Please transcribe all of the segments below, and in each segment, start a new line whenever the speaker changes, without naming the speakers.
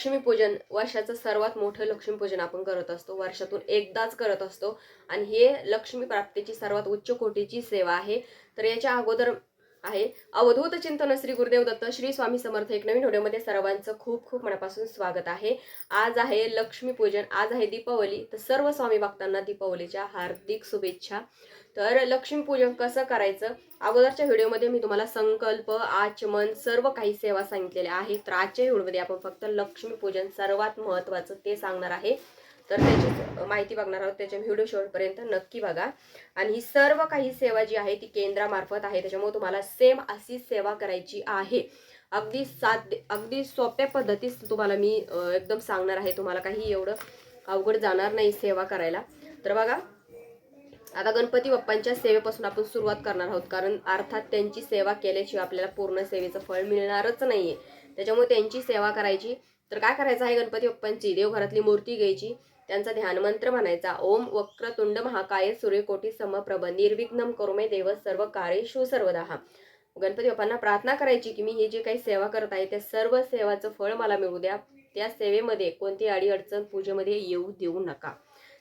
लक्ष्मीपूजन वर्षाचं सर्वात मोठं लक्ष्मीपूजन आपण करत असतो. वर्षातून एकदाच करत असतो. आणि हे लक्ष्मी प्राप्तीची सर्वात उच्च कोटीची सेवा आहे. तर याच्या अगोदर आहे. अवधूत चिंतन श्री गुरुदेव दत्त श्री स्वामी समर्थ एक नवीन व्हिडिओमध्ये सर्वांचं खूप खूप मनापासून स्वागत आहे. आज आहे लक्ष्मीपूजन आज आहे दीपावली. तर सर्व स्वामी भक्तांना दीपावलीच्या हार्दिक शुभेच्छा. तर लक्ष्मीपूजन कसं करायचं? अगोदरच्या व्हिडिओमध्ये मी तुम्हाला संकल्प आचमन सर्व काही सेवा सांगितलेल्या आहेत. तर आजच्या व्हिडिओमध्ये आपण फक्त लक्ष्मीपूजन सर्वात महत्त्वाचं ते सांगणार आहे. तर त्याची माहिती बघणार आहोत. त्याच्या व्हिडिओ शेवटपर्यंत नक्की बघा. आणि ही सर्व काही सेवा जी आहे ती केंद्रामार्फत आहे. त्याच्यामुळे तुम्हाला सेम अशी सेवा करायची आहे. अगदी साध अगदी सोप्या पद्धतीत तुम्हाला मी एकदम सांगणार आहे. तुम्हाला काही एवढं अवघड जाणार नाही सेवा करायला. तर बघा आता गणपती बाप्पांच्या सेवेपासून आपण सुरुवात करणार आहोत. कारण अर्थात त्यांची सेवा केल्याशिवाय आपल्याला पूर्ण सेवेचं फळ मिळणारच नाहीये. त्याच्यामुळे त्यांची सेवा करायची. तर काय करायचं आहे गणपती बाप्पांची? देवघरातली मूर्ती घ्यायची. त्यांचा ध्यानमंत्र म्हणायचा. ओम वक्रतुंड महाकाय सूर्यकोटी समप्रभ निर्विघ्नम करुमे देव सर्व कार्येशु सर्वदा गणपती बाप्पांना प्रार्थना करायची की मी हे जे काही सेवा करत आहे त्या सर्व सेवाचं फळ मला मिळू द्या. त्या सेवेमध्ये कोणती अडीअडचण पूजेमध्ये येऊ देऊ नका.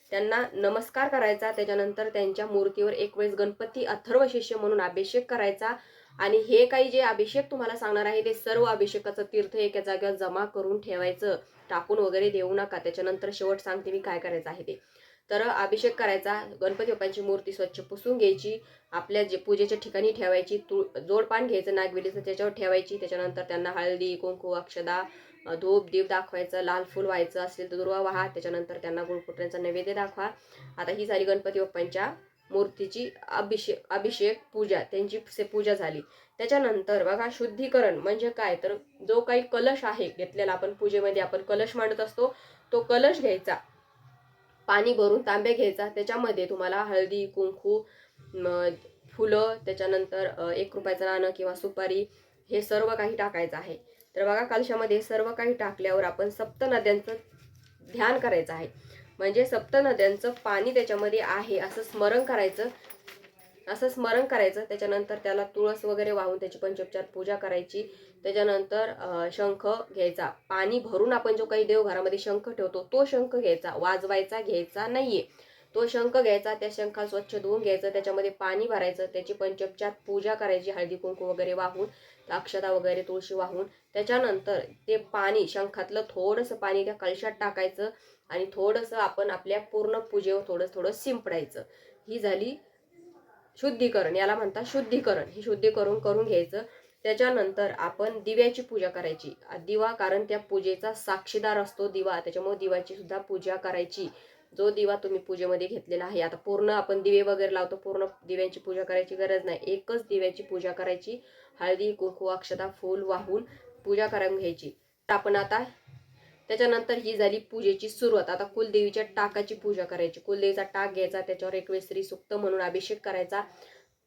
त्यांना नमस्कार करायचा. त्याच्यानंतर त्यांच्या मूर्तीवर एक वेळेस गणपती अथर्व शिष्य म्हणून अभिषेक करायचा. आणि हे काही जे अभिषेक तुम्हाला सांगणार आहे ते सर्व अभिषेकाचं तीर्थ एका जागेवर जमा करून ठेवायचं. टाकून वगैरे देऊ नका. त्याच्यानंतर शेवट सांगते मी काय करायचं आहे ते. तर अभिषेक करायचा. गणपती बाप्पांची मूर्ती स्वच्छ पुसून घ्यायची. आपल्या जे पूजेच्या ठिकाणी ठेवायची. तू जोडपान घ्यायचं नागवेलीचं त्याच्यावर ठेवायची. त्याच्यानंतर त्यांना हळदी कुंकू अक्षदा धूप दीप दाखवायचं. लाल फुल व्हायचं असेल तर दुर्वा वाहा. त्याच्यानंतर त्यांना गुळपुटऱ्यांचा नैवेद्य दाखवा. आता ही झाली गणपती बाप्पांच्या मूर्तीची अभिषेक अभिषेक पूजा त्यांची से- पूजा झाली. त्याच्यानंतर बघा शुद्धीकरण म्हणजे काय? तर जो काही कलश आहे घेतलेला आपण पूजेमध्ये आपण कलश मांडत असतो. तो कलश घ्यायचा. पाणी भरून तांबे घ्यायचा. त्याच्यामध्ये तुम्हाला हळदी कुंकू फुलं त्याच्यानंतर एक रुपयाचं नाणं किंवा सुपारी हे सर्व काही टाकायचं आहे. तर बघा कलशामध्ये सर्व काही टाकल्यावर आपण सप्त नद्यांचं ध्यान करायचं आहे. म्हणजे सप्त नद्यांचं पाणी त्याच्यामध्ये आहे असं स्मरण करायचं. असं स्मरण करायचं. त्याच्यानंतर त्याला तुळस वगैरे वाहून त्याची पंचोपचार पूजा करायची. त्याच्यानंतर शंख घ्यायचा. पाणी भरून आपण जो काही देवघरामध्ये शंख ठेवतो तो शंख घ्यायचा. वाजवायचा घ्यायचा नाहीये. तो शंख घ्यायचा त्या शंखा स्वच्छ धुवून घ्यायचं. त्याच्यामध्ये पाणी भरायचं. त्याची पंचोपचार पूजा करायची हळदी कुंकू वगैरे वाहून. अक्षता वगैरे तुळशी वाहून त्याच्यानंतर ते पाणी शंखातलं थोडंसं पाणी त्या कलशात टाकायचं आणि थोडंसं आपण आपल्या पूर्ण पूजेवर थोडं थोडं शिंपडायचं. ही झाली शुद्धीकरण. याला म्हणतात शुद्धीकरण. हे शुद्धीकरण करून घ्यायचं. त्याच्यानंतर आपण दिव्याची पूजा करायची. दिवा कारण त्या पूजेचा साक्षीदार असतो दिवा. त्याच्यामुळे दिवाची सुद्धा पूजा करायची. जो दिवा तुम्ही पूजेमध्ये घेतलेला आहे आता पूर्ण आपण दिवे वगैरे लावतो पूर्ण दिव्यांची पूजा करायची गरज नाही. एकच दिव्याची पूजा करायची हळदी कुंकू अक्षता फूल वाहून पूजा करून घ्यायची. तर आपण आता त्याच्यानंतर ही झाली पूजेची सुरुवात. आता कुलदेवीच्या टाकाची पूजा करायची. कुलदेवीचा टाक घ्यायचा त्याच्यावर एक श्री सुक्त म्हणून अभिषेक करायचा.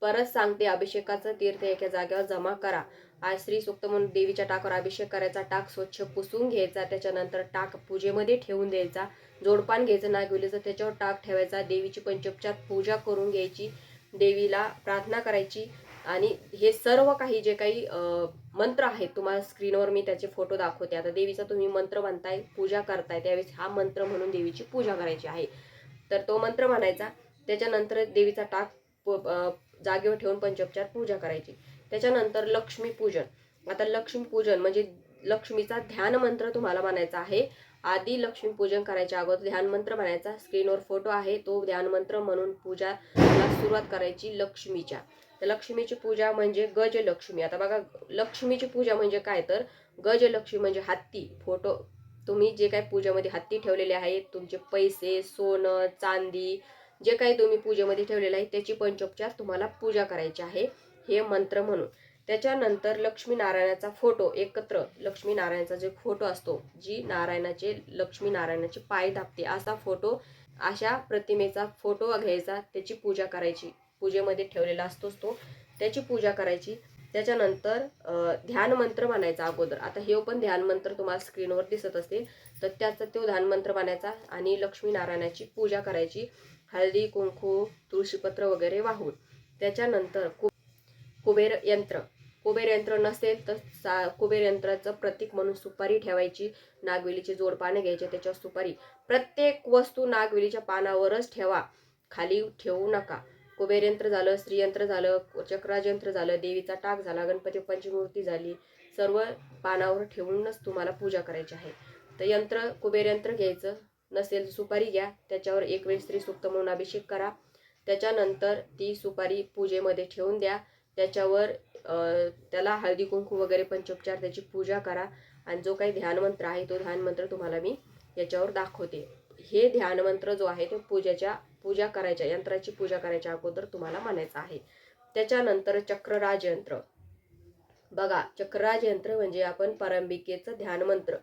परत सांगते अभिषेकाचं तीर्थ एका जागेवर जमा करा. आज श्री सुक्त म्हणून देवीच्या टाकावर अभिषेक करायचा टाक स्वच्छ पुसून घ्यायचा त्याच्यानंतर टाक पूजेमध्ये ठेवून द्यायचा. जोडपान घ्यायचं नागवेलीचं त्याच्यावर टाक ठेवायचा. देवीची पंचोपचार पूजा करून घ्यायची देवीला प्रार्थना करायची. आणि हे सर्व काही जे काही मंत्र आहेत तुम्हाला स्क्रीनवर मी त्याचे फोटो दाखवते. आता देवीचा तुम्ही मंत्र म्हणताय पूजा करताय त्यावेळेस हा मंत्र म्हणून देवीची पूजा करायची आहे. तर तो मंत्र म्हणायचा त्याच्यानंतर देवीचा टाक प- जागेवर ठेवून पंचोपचार पूजा करायची. त्याच्यानंतर लक्ष्मीपूजन आता लक्ष्मीपूजन म्हणजे लक्ष्मीचा ध्यान मंत्र तुम्हाला म्हणायचा आहे. आधी लक्ष्मीपूजन करायच्या अगोदर ध्यान मंत्र म्हणायचा. स्क्रीनवर फोटो आहे. तो ध्यान मंत्र म्हणून पूजा सुरुवात करायची लक्ष्मीच्या. तर लक्ष्मीची पूजा म्हणजे गजलक्ष्मी. आता बघा लक्ष्मीची पूजा म्हणजे काय? तर गजलक्ष्मी म्हणजे हत्ती. फोटो तुम्ही जे काही पूजेमध्ये हत्ती ठेवलेले आहेत तुमचे पैसे सोनं चांदी जे काही तुम्ही पूजेमध्ये ठेवलेलं आहे त्याची पंचोपचार तुम्हाला पूजा करायची आहे हे मंत्र म्हणून. त्याच्यानंतर लक्ष्मीनारायणाचा फोटो एकत्र लक्ष्मीनारायणाचा जे फोटो असतो जी नारायणाचे लक्ष्मीनारायणाचे पाय दाबते असा फोटो अशा प्रतिमेचा फोटो घ्यायचा त्याची पूजा करायची. पूजेमध्ये ठेवलेला असतोच तो त्याची पूजा करायची. त्याच्यानंतर ध्यान मंत्र म्हणायचा अगोदर. आता हे पण ध्यान मंत्र तुम्हाला स्क्रीनवर दिसत असतील तर त्याचा तो ध्यान मंत्र म्हणायचा आणि लक्ष्मीनारायणाची पूजा करायची. हळदी कुंकू तुळशीपत्र वगैरे वाहून. त्याच्यानंतर कु कुबेर यंत्र. कुबेर यंत्र नसेल तर सा कुबेर यंत्राचं प्रतीक म्हणून सुपारी ठेवायची. नागवेलीचे जोड पाने घ्यायचे त्याच्यावर सुपारी. प्रत्येक वस्तू नागवेलीच्या पानावरच ठेवा. खाली ठेवू नका. कुबेर यंत्र झालं श्रीयंत्र झालं चक्राज यंत्र झालं देवीचा टाक झाला गणपती पंचमूर्ती मूर्ती झाली. सर्व पानावर ठेवूनच तुम्हाला पूजा करायची आहे. तर यंत्र कुबेर यंत्र घ्यायचं. नसेल सुपारी घ्या. त्याच्यावर एक वेळ स्त्री सुक्त म्हणून अभिषेक करा. त्याच्यानंतर ती सुपारी पूजेमध्ये ठेवून द्या. त्याच्यावर त्याला हळदी कुंकू वगैरे पंचोपचार त्याची पूजा करा. आणि जो काही ध्यानमंत्र आहे तो ध्यानमंत्र तुम्हाला मी याच्यावर दाखवते. हे ध्यानमंत्र जो आहे तो पूजेच्या पूजा करायच्या यंत्राची पूजा करायच्या अगोदर तुम्हाला म्हणायचं आहे. त्याच्यानंतर चक्रराज यंत्र. बघा चक्रराज यंत्र म्हणजे आपण पारंबिकेचं ध्यानमंत्र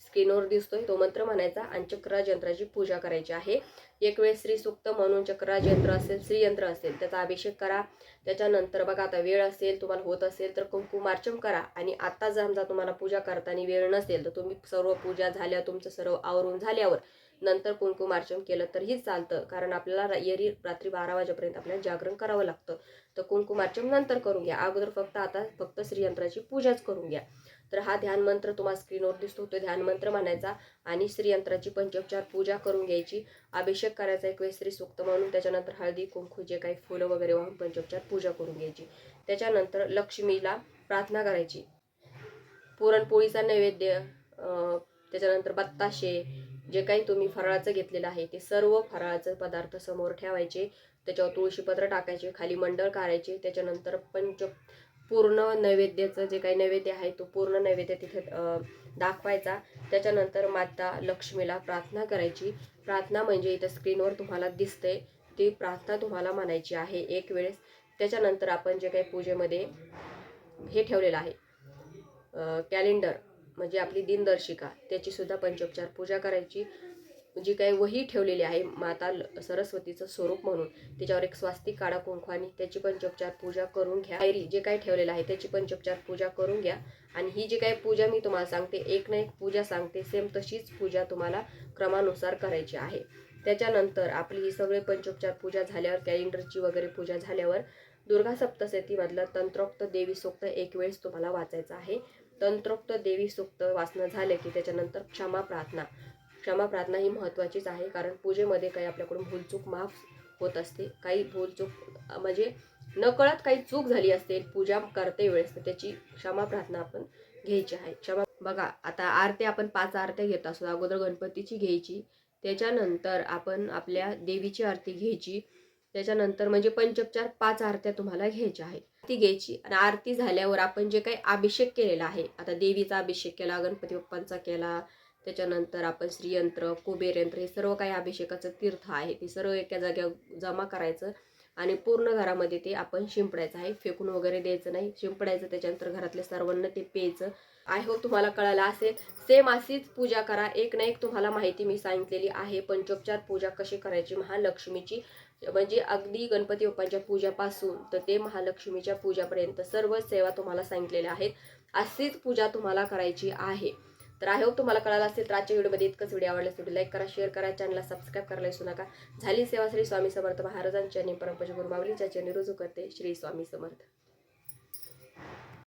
स्क्रीनवर दिसतोय. तो मंत्र म्हणायचा आणि चक्रराज यंत्राची पूजा करायची आहे. एक वेळ श्री सुक्त म्हणून चक्रराज यंत्र असेल श्रीयंत्र असेल त्याचा अभिषेक करा. त्याच्यानंतर बघा आता वेळ असेल तुम्हाला होत असेल तर कुंकुमार्चन करा. आणि आता जर समजा तुम्हाला पूजा करताना वेळ नसेल तर तुम्ही सर्व पूजा झाल्या तुमचं सर्व आवरून झाल्यावर नंतर कुंकुमार्चन केलं तरीही चालतं. कारण आपल्याला येरी रात्री बारा वाजेपर्यंत आपल्याला जागरण करावं लागतं. तर कुंकुमार्चन नंतर करून घ्या. अगोदर फक्त आता फक्त श्रीयंत्राची पूजाच करून घ्या. तर हा ध्यान मंत्र तुम्हाला स्क्रीनवर दिसतो तो ध्यान मंत्र म्हणायचा आणि श्रीयंत्राची पंचोपचार पूजा करून घ्यायची. अभिषेक करायचा एक वेळ सूक्त सुक्त म्हणून त्याच्यानंतर हळदी कुंकू जे काही फुलं वगैरे वाहून पंचोपचार पूजा करून घ्यायची. त्याच्यानंतर लक्ष्मीला प्रार्थना करायची. पुरणपोळीचा नैवेद्य त्याच्यानंतर बत्ताशे जे काही तुम्ही फराळाचं घेतलेलं आहे ते सर्व फराळाचं पदार्थ समोर ठेवायचे. त्याच्यावर तुळशीपत्र टाकायचे खाली मंडळ काढायचे. त्याच्यानंतर पंच पूर्ण नैवेद्याचं जे काही नैवेद्य आहे तो पूर्ण नैवेद्य तिथे दाखवायचा. त्याच्यानंतर माता लक्ष्मीला प्रार्थना करायची. प्रार्थना म्हणजे इथं स्क्रीनवर तुम्हाला दिसते. ती प्रार्थना तुम्हाला म्हणायची आहे एक वेळेस. त्याच्यानंतर आपण जे काही पूजेमध्ये हे ठेवलेलं आहे. कॅलेंडर म्हणजे आपली दिनदर्शिका त्याची सुद्धा पंचोपचार पूजा करायची. जी काही वही ठेवलेली आहे माता ल- सरस्वतीचं स्वरूप म्हणून त्याच्यावर एक स्वास्तिक काढा कुंकवानी त्याची पंचोपचार पूजा करून घ्या. डायरी जे काही ठेवलेलं आहे त्याची पंचोपचार पूजा करून घ्या. आणि ही जी काही पूजा मी तुम्हाला सांगते एक ना एक पूजा सांगते सेम तशीच पूजा तुम्हाला क्रमानुसार करायची आहे. त्याच्यानंतर आपली ही सगळे पंचोपचार पूजा झाल्यावर कॅलेंडरची वगैरे पूजा झाल्यावर दुर्गा सप्तशतीमधलं तंत्रोक्त देवी सूक्त एक वेळेस तुम्हाला वाचायचं आहे. तंत्रोक्त देवी सुक्त वाचणं झालं की त्याच्यानंतर क्षमा प्रार्थना. क्षमा प्रार्थना ही महत्त्वाचीच आहे. कारण पूजेमध्ये काही आपल्याकडून भूलचूक माफ होत असते. काही भूलचूक म्हणजे नकळत काही चूक झाली असेल पूजा करते वेळेस तर त्याची क्षमा प्रार्थना आपण घ्यायची आहे. क्षमा बघा आता आरत्या आपण पाच आरत्या घेत असतो. अगोदर गणपतीची घ्यायची. त्याच्यानंतर आपण आपल्या देवीची आरती घ्यायची. त्याच्यानंतर म्हणजे पंचोपचार पाच आरत्या तुम्हाला घ्यायच्या आहेत. ती घ्यायची आणि आरती झाल्यावर आपण जे काही अभिषेक केलेला आहे आता देवीचा अभिषेक केला गणपती बाप्पांचा केला त्याच्यानंतर आपण श्रीयंत्र कुबेरयंत्र हे सर्व काही अभिषेकाचं तीर्थ आहे. ते सर्व एका जाग्यावर जमा करायचं आणि पूर्ण घरामध्ये ते आपण शिंपडायचं आहे. फेकून वगैरे द्यायचं नाही. शिंपडायचं त्याच्यानंतर घरातल्या सर्वांना ते प्यायचं. आय होप तुम्हाला कळालं असेल. सेम अशीच पूजा करा. एक ना एक तुम्हाला माहिती मी सांगितलेली आहे. पंचोपचार पूजा कशी करायची? महालक्ष्मीची. म्हणजे अगदी गणपती बाप्पांच्या पूजापासून तर ते महालक्ष्मीच्या पूजापर्यंत सर्व सेवा तुम्हाला सांगितलेल्या आहेत. अशीच पूजा तुम्हाला करायची आहे. तर आय होप तुम्हाला कळालं असेल तर आजच्या व्हिडिओमध्ये इतकंच. व्हिडिओ आवडला व्हिडिओ लाईक करा शेअर करा चॅनलला सबस्क्राईब करायला विसरू नका. झाली सेवा श्री स्वामी समर्थ महाराजांच्या आणि परमपूज्य गुरु रुजू करते श्री स्वामी समर्थ.